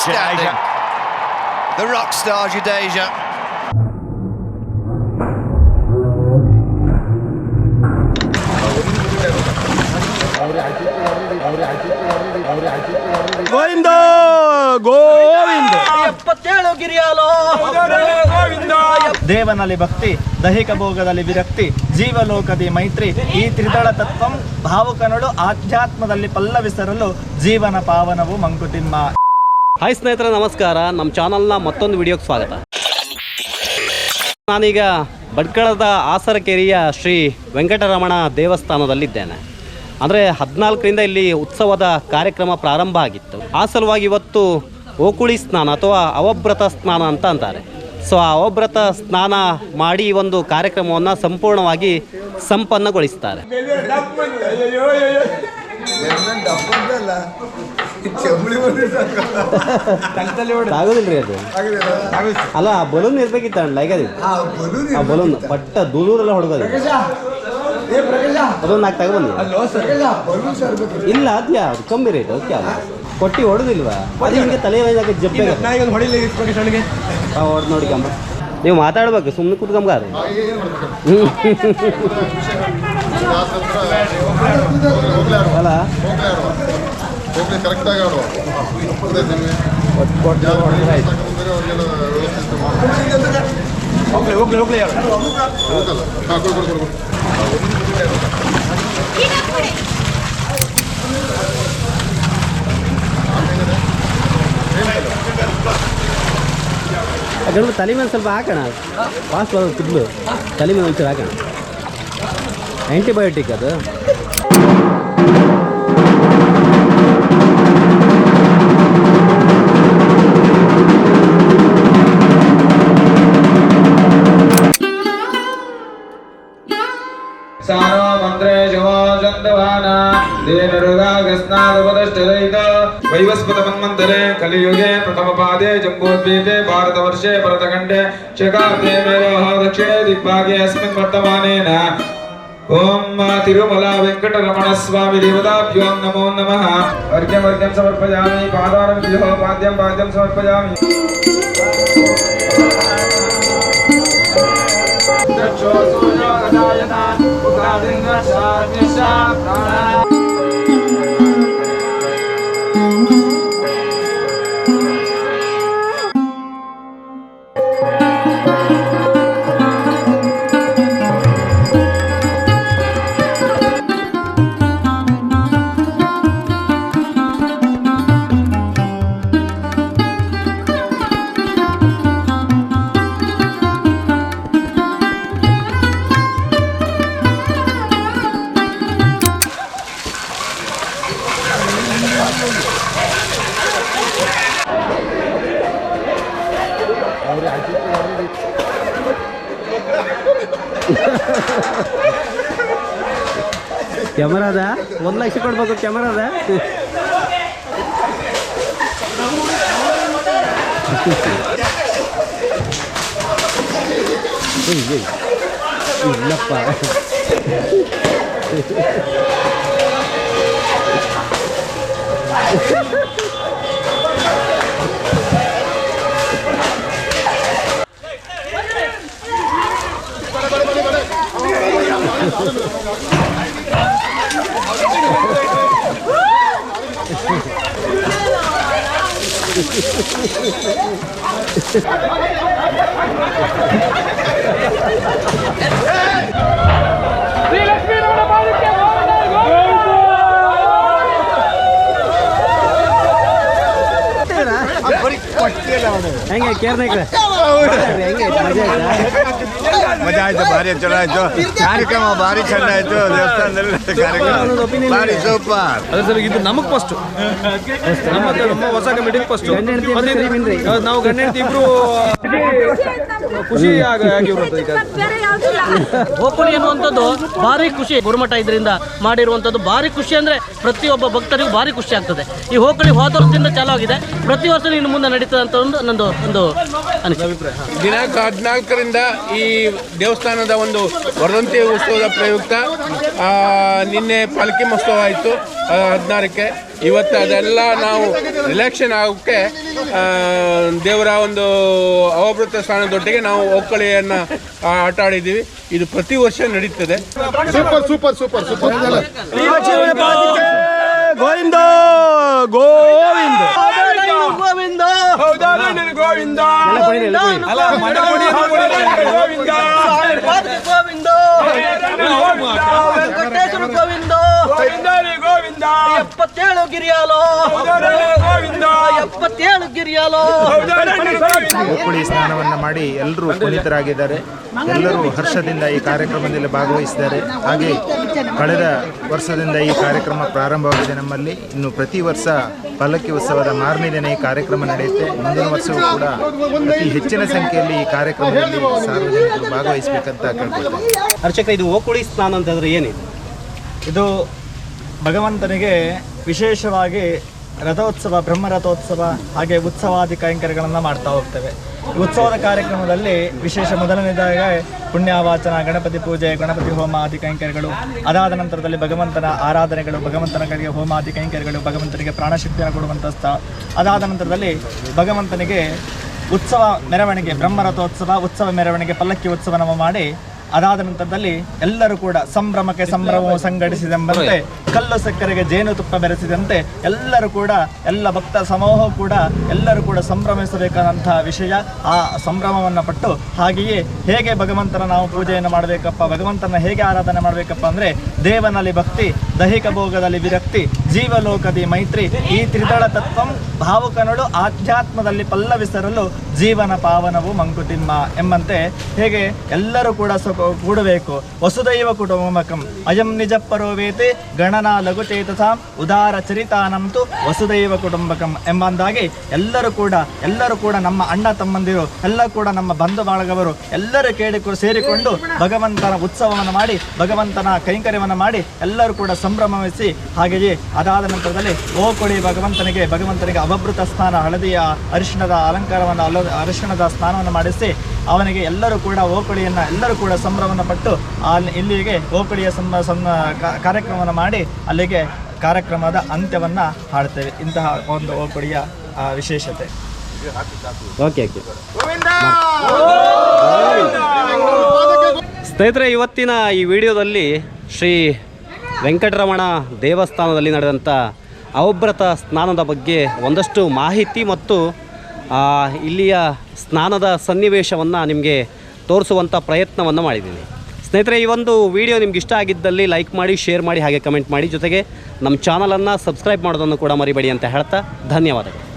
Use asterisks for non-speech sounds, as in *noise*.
Outstanding. The rock star Jadeja. Govinda Govinda. ಎಪ್ಪತ್ತೇಳು ಗಿರಿಯಾಲೋ. ದೇವನಲ್ಲಿ ಭಕ್ತಿ ದೈಹಿಕ ಭೋಗದಲ್ಲಿ ವಿರಕ್ತಿ ಜೀವಲೋಕದಿ ಮೈತ್ರಿ ಈ ತ್ರಿದಳ ತತ್ವಂ ಭಾವುಕನಳು ಆಧ್ಯಾತ್ಮದಲ್ಲಿ ಪಲ್ಲವಿಸರಲು ಜೀವನ ಪಾವನವು ಮಂಕುತಿಮ್ಮ. ಹಾಯ್ ಸ್ನೇಹಿತರೆ, ನಮಸ್ಕಾರ. ನಮ್ಮ ಚಾನಲ್ನ ಮತ್ತೊಂದು ವಿಡಿಯೋಗೆ ಸ್ವಾಗತ. ನಾನೀಗ ಭಟ್ಕಳದ ಆಸರಕೆರೆಯ ಶ್ರೀ ವೆಂಕಟರಮಣ ದೇವಸ್ಥಾನದಲ್ಲಿದ್ದೇನೆ. ಅಂದರೆ ಹದಿನಾಲ್ಕರಿಂದ ಇಲ್ಲಿ ಉತ್ಸವದ ಕಾರ್ಯಕ್ರಮ ಪ್ರಾರಂಭ ಆಗಿತ್ತು. ಆ ಸಲುವಾಗಿ ಇವತ್ತು ಓಕುಳಿ ಸ್ನಾನ ಅಥವಾ ಅವಭ್ರತ ಸ್ನಾನ ಅಂತ ಅಂತಾರೆ. ಸೊ ಆ ಅವಭ್ರತ ಸ್ನಾನ ಮಾಡಿ ಒಂದು ಕಾರ್ಯಕ್ರಮವನ್ನು ಸಂಪೂರ್ಣವಾಗಿ ಸಂಪನ್ನಗೊಳಿಸ್ತಾರೆ. ಆಗೋದಿಲ್ರಿ ಅದು. ಅಲ್ಲ ಬಲೂನ್ ಇರ್ಬೇಕಿತ್ತ ಲೈಕ್ ಅದು ಆ ಬಲೂನ್ ಪಟ್ಟ ದೂರೆಲ್ಲ ಹೊಡ್ಕೋದು ಅದೊಂದು ನಾಲ್ಕು ತಗೊಬಂದಿ ಇಲ್ಲ ಅದ್ಯಾ ಅದು ಕಮ್ಮಿ ರೇಟ್ ಓಕೆ ಅಲ್ಲ. ಕೊಟ್ಟಿ ಹೊಡೆದಿಲ್ವಾ? ಅದು ಹಿಂಗೆ ತಲೆ ಮೇಲೆ ಜಪ್ಪೆ ಹೊಡೆದು ನೋಡಿಕಮ್ಮ ನೀವು ಮಾತಾಡ್ಬೇಕು ಸುಮ್ಮನೆ ಕೂತ್ಕೊಂಬ *laughs* ಅಲ್ಲ ಹೋಗ್ಲಿ ಕರೆಕ್ಟಾಗಿ ಆಡುವ ಅದೇ ನಿಮಗೆ ಯಾರು ತಗೊಂಡ್ಬಂದ್ರೆ ಅವ್ರಿಗೆಲ್ಲ ವ್ಯವಸ್ಥಿತ ಮಾಡಿ ಹೋಗಲ್ಲ ಹಾಂ ಕೊಡು ಕೊಡು ಕೊಡು ಕೊಡು ಗಣಪ ತಲೆ ಮೇಲೆ ಸ್ವಲ್ಪ ಹಾಕೋಣ ಫಾಸ್ಟ್ ಬರೋದು ಕುದ್ಲು ತಲೆ ಮೇಲೆ ಒಂಚೂರು ಹಾಕೋಣ ಆ್ಯಂಟಿಬಯೋಟಿಕ್ ಅದು सानो मन्त्रे शिवोजन्तवान देनरुगागस्नादुपदष्टदयित वैवस्पतमन्वन्तरे कलियुगे प्रथमपादे जम्बूद्वीपे भारतवर्षे भरतखण्डे शकाब्दे मेरोः दक्षिणे दिग्भागे अस्मिन् वर्तमानेन ఓం తిరుమల వెంకట రమణ స్వామి దేవతాభ్యోం నమో నమ. వర్గ్యం వర్గ్యం సమర్పయామి. పాదారం విజో పాద్యం పాద్యం సమర్పయామి. ప్రాణ ಕ್ಯಾಮರಾದ ಒಂದು ಲಕ್ಷ ಕೊಡ್ಬೇಕು ಕ್ಯಾಮರಾದ? ಇಲ್ಲಪ್ಪ. What? ಹೆಂಗೆ ಕೇರ್ನಾಯ್ಕ ಹೆಂಗೆ ಮಜಾ ಆಯ್ತಾ? ಮಜಾ ಆಯ್ತು ಭಾರಿ ಚಲೋ ಆಯ್ತು. ಕಾರ್ಯಕ್ರಮ ಭಾರಿ ಚಂದ ಆಯ್ತು ದೇವಸ್ಥಾನದಲ್ಲಿ ಕಾರ್ಯಕ್ರಮ. ಭಾರಿ. ಸೂಪರ್. ಅದ್ರ ಸಲ ಇದು ನಮಗ್ ಫಸ್ಟ್ ನಮ್ಮ ನಮ್ಮ ಹೊಸ ಕಮಿಟಿಗೆ ಫಸ್ಟ್ ಸರಿ. ನಾವು ಗಂಡ ಹೆಂಡತಿ ಇಬ್ರು ಖುಷಿ ಗೋಕುಳಿ ಅನ್ನುವಂಥದ್ದು ಭಾರಿ ಖುಷಿ. ಗುರುಮಠ ಇದರಿಂದ ಮಾಡಿರುವಂಥದ್ದು ಭಾರಿ ಖುಷಿ ಅಂದರೆ ಪ್ರತಿಯೊಬ್ಬ ಭಕ್ತರಿಗೂ ಭಾರಿ ಖುಷಿ ಆಗ್ತದೆ. ಈ ಹೋಕಳಿ ಹೋದ ವರ್ಷದಿಂದ ಚಾಲು ಆಗಿದೆ. ಪ್ರತಿ ವರ್ಷ ಇನ್ನು ಮುಂದೆ ನಡೀತದೆ ಅಂತ ಒಂದು ನಂದು ಒಂದು ಅನಿಸಿಕೆ. ದಿನಾಂಕ ಹದಿನಾಲ್ಕರಿಂದ ಈ ದೇವಸ್ಥಾನದ ಒಂದು ವರ್ಧಂತಿ ಉತ್ಸವದ ಪ್ರಯುಕ್ತ ನಿನ್ನೆ ಪಾಲಕಿ ಮಹೋತ್ಸವ ಆಯಿತು ಹದಿನಾರಕ್ಕೆ. ಇವತ್ತು ಅದೆಲ್ಲ ನಾವು ರಿಲ್ಯಾಕ್ಷನ್ ಆಗೋಕ್ಕೆ ದೇವರ ಒಂದು ಅವಭೃತ ಸ್ಥಾನದೊಟ್ಟಿಗೆ ನಾವು ಒಕ್ಕಳಿಯನ್ನು ಆಟ ಆಡಿದ್ದೀವಿ. ಇದು ಪ್ರತಿ ವರ್ಷ ನಡೀತದೆ. Super super super super. Govinda Govinda. Govinda ಅಲ್ಲ ಗೋವಿಂದ ವೆಂಕಟೇಶ್ವರ ಗೋವಿಂದ ಗೋವಿಂದ ಎಪ್ಪತ್ತೇಳು ಗಿರಿಯಾಲೋ ಗೋವಿಂದ ಎಪ್ಪತ್ತೇಳು ಗಿರಿಯಾಲೋ ಓಕುಳಿ ಸ್ನಾನವನ್ನು ಮಾಡಿ ಎಲ್ಲರೂ ಪುನೀತರಾಗಿದ್ದಾರೆ. ಎಲ್ಲರೂ ಹರ್ಷದಿಂದ ಈ ಕಾರ್ಯಕ್ರಮದಲ್ಲಿ ಭಾಗವಹಿಸಿದ್ದಾರೆ. ಹಾಗೆ ಕಳೆದ ವರ್ಷದಿಂದ ಈ ಕಾರ್ಯಕ್ರಮ ಪ್ರಾರಂಭವಾಗಿದೆ ನಮ್ಮಲ್ಲಿ. ಇನ್ನು ಪ್ರತಿ ವರ್ಷ ಪಲ್ಲಕ್ಕಿ ಉತ್ಸವದ ಮಾರನೇ ದಿನ ಈ ಕಾರ್ಯಕ್ರಮ ನಡೆಯುತ್ತೆ. ಮುಂದಿನ ವರ್ಷವೂ ಕೂಡ ಅತಿ ಹೆಚ್ಚಿನ ಸಂಖ್ಯೆಯಲ್ಲಿ ಈ ಕಾರ್ಯಕ್ರಮದಲ್ಲಿ ಸಾರ್ವಜನಿಕರು ಭಾಗವಹಿಸಬೇಕಂತ ಕೇಳ್ಬೋದು ಅರ್ಚಕ ಇದು ಓಕುಳಿ ಸ್ನಾನ ಅಂತಂದರೆ ಏನಿದೆ? ಇದು ಭಗವಂತನಿಗೆ ವಿಶೇಷವಾಗಿ ರಥೋತ್ಸವ, ಬ್ರಹ್ಮರಥೋತ್ಸವ ಹಾಗೆ ಉತ್ಸವಾದಿ ಕೈಂಕರ್ಯಗಳನ್ನು ಮಾಡ್ತಾ ಹೋಗ್ತೇವೆ. ಉತ್ಸವದ ಕಾರ್ಯಕ್ರಮದಲ್ಲಿ ವಿಶೇಷ ಮೊದಲನೇದಾಗಿ ಪುಣ್ಯವಾಚನ, ಗಣಪತಿ ಪೂಜೆ, ಗಣಪತಿ ಹೋಮ ಆದಿ ಕೈಂಕರ್ಯಗಳು, ಅದಾದ ನಂತರದಲ್ಲಿ ಭಗವಂತನ ಆರಾಧನೆಗಳು, ಭಗವಂತನ ಕಡೆಗೆ ಹೋಮ ಆದಿ ಕೈಂಕರ್ಯಗಳು, ಭಗವಂತನಿಗೆ ಪ್ರಾಣಶಕ್ತಿಯನ್ನು ಕೊಡುವಂಥ ಸ್ಥಳ ಅದಾದ ನಂತರದಲ್ಲಿ ಭಗವಂತನಿಗೆ ಉತ್ಸವ ಮೆರವಣಿಗೆ, ಬ್ರಹ್ಮರಥೋತ್ಸವ, ಉತ್ಸವ ಮೆರವಣಿಗೆ, ಪಲ್ಲಕ್ಕಿ ಉತ್ಸವನ ಮಾಡಿ, ಅದಾದ ನಂತರದಲ್ಲಿ ಎಲ್ಲರೂ ಕೂಡ ಸಂಭ್ರಮಕ್ಕೆ ಸಂಭ್ರಮವು ಸಂಘಟಿಸಿದೆಂಬಂತೆ ಕಲ್ಲು ಸಕ್ಕರೆಗೆ ಜೇನುತುಪ್ಪ ಬೆರೆಸಿದಂತೆ ಎಲ್ಲರೂ ಕೂಡ, ಎಲ್ಲ ಭಕ್ತ ಸಮೂಹ ಕೂಡ ಎಲ್ಲರೂ ಕೂಡ ಸಂಭ್ರಮಿಸಬೇಕಾದಂತಹ ವಿಷಯ ಆ ಸಂಭ್ರಮವನ್ನು ಪಟ್ಟು ಹಾಗೆಯೇ ಹೇಗೆ ಭಗವಂತನ ನಾವು ಪೂಜೆಯನ್ನು ಮಾಡಬೇಕಪ್ಪ, ಭಗವಂತನ ಹೇಗೆ ಆರಾಧನೆ ಮಾಡಬೇಕಪ್ಪ ಅಂದರೆ ದೇವನಲ್ಲಿ ಭಕ್ತಿ, ದೈಹಿಕ ಭೋಗದಲ್ಲಿ ವಿರಕ್ತಿ, ಜೀವಲೋಕದಿ ಮೈತ್ರಿ, ಈ ತ್ರಿದಳ ತತ್ವಂ ಭಾವುಕನಳು ಆಧ್ಯಾತ್ಮದಲ್ಲಿ ಪಲ್ಲವಿಸರಲು ಜೀವನ ಪಾವನವು ಮಂಕುತಿಮ್ಮ ಎಂಬಂತೆ ಹೇಗೆ ಎಲ್ಲರೂ ಕೂಡ ಕೂಡಬೇಕು. ವಸುದೈವ ಕುಟುಂಬಕಂ, ಅಯಂ ನಿಜ ಪರೋವೇತಿ ಗಣನಾ ಲಘುಚೇತಸಾಂ ಉದಾರ ಚರಿತಾನಂತು ವಸುದೈವ ಕುಟುಂಬಕಂ ಎಂಬಂದಾಗಿ ಎಲ್ಲರೂ ಕೂಡ ಎಲ್ಲರೂ ಕೂಡ ನಮ್ಮ ಅಣ್ಣ ತಮ್ಮಂದಿರು, ಎಲ್ಲ ಕೂಡ ನಮ್ಮ ಬಂಧು ಬಾಳಗವರು ಎಲ್ಲರೂ ಕೇಳಿ ಸೇರಿಕೊಂಡು ಭಗವಂತನ ಉತ್ಸವವನ್ನು ಮಾಡಿ, ಭಗವಂತನ ಕೈಂಕರ್ಯವನ್ನು ಮಾಡಿ ಎಲ್ಲರೂ ಕೂಡ ಸಂಭ್ರಮಿಸಿ ಹಾಗೆಯೇ ಅದಾದ ನಂತರದಲ್ಲಿ, ಓ ಕೊಡಿ ಭಗವಂತನಿಗೆ ಭಗವಂತನಿಗೆ ಅವಭೃತ ಸ್ನಾನ ಹಳದಿಯ ಅರಿಶಿಣದ ಅಲಂಕಾರವನ್ನು ಅಲ್ಲ ಅರಿಶಿಣದ ಸ್ನಾನವನ್ನು ಮಾಡಿಸಿ ಅವನಿಗೆ ಎಲ್ಲರೂ ಕೂಡ ಓಕುಳಿಯನ್ನು ಎಲ್ಲರೂ ಕೂಡ ಸಂಭ್ರಮವನ್ನು ಪಟ್ಟು ಅಲ್ಲಿ ಇಲ್ಲಿಗೆ ಓಕುಳಿಯ ಕಾರ್ಯಕ್ರಮವನ್ನು ಮಾಡಿ ಅಲ್ಲಿಗೆ ಕಾರ್ಯಕ್ರಮದ ಅಂತ್ಯವನ್ನು ಹಾಡ್ತೇವೆ. ಇಂತಹ ಒಂದು ಓಕುಳಿಯ ಆ, ವಿಶೇಷತೆ. Okay okay. ಸ್ನೇಹಿತರೆ ಇವತ್ತಿನ ಈ ವಿಡಿಯೋದಲ್ಲಿ ಶ್ರೀ ವೆಂಕಟರಮಣ ದೇವಸ್ಥಾನದಲ್ಲಿ ನಡೆದಂಥ ಅವಭ್ರತ ಸ್ನಾನದ ಬಗ್ಗೆ ಒಂದಷ್ಟು ಮಾಹಿತಿ ಮತ್ತು ಆ, ಇಲ್ಲಿಯ ಸ್ನಾನದ ಸನ್ನಿವೇಶವನ್ನು ನಿಮಗೆ ತೋರಿಸುವಂಥ ಪ್ರಯತ್ನವನ್ನು ಮಾಡಿದ್ದೀನಿ ಸ್ನೇಹಿತರೆ, ಈ ಒಂದು ವಿಡಿಯೋ ನಿಮ್ಗೆ ಇಷ್ಟ ಆಗಿದ್ದಲ್ಲಿ ಲೈಕ್ ಮಾಡಿ, ಶೇರ್ ಮಾಡಿ, ಹಾಗೆ ಕಮೆಂಟ್ ಮಾಡಿ. ಜೊತೆಗೆ ನಮ್ಮ ಚಾನಲನ್ನು ಸಬ್ಸ್ಕ್ರೈಬ್ ಮಾಡೋದನ್ನು ಕೂಡ ಮರಿಬೇಡಿ ಅಂತ ಹೇಳ್ತಾ ಧನ್ಯವಾದಗಳು.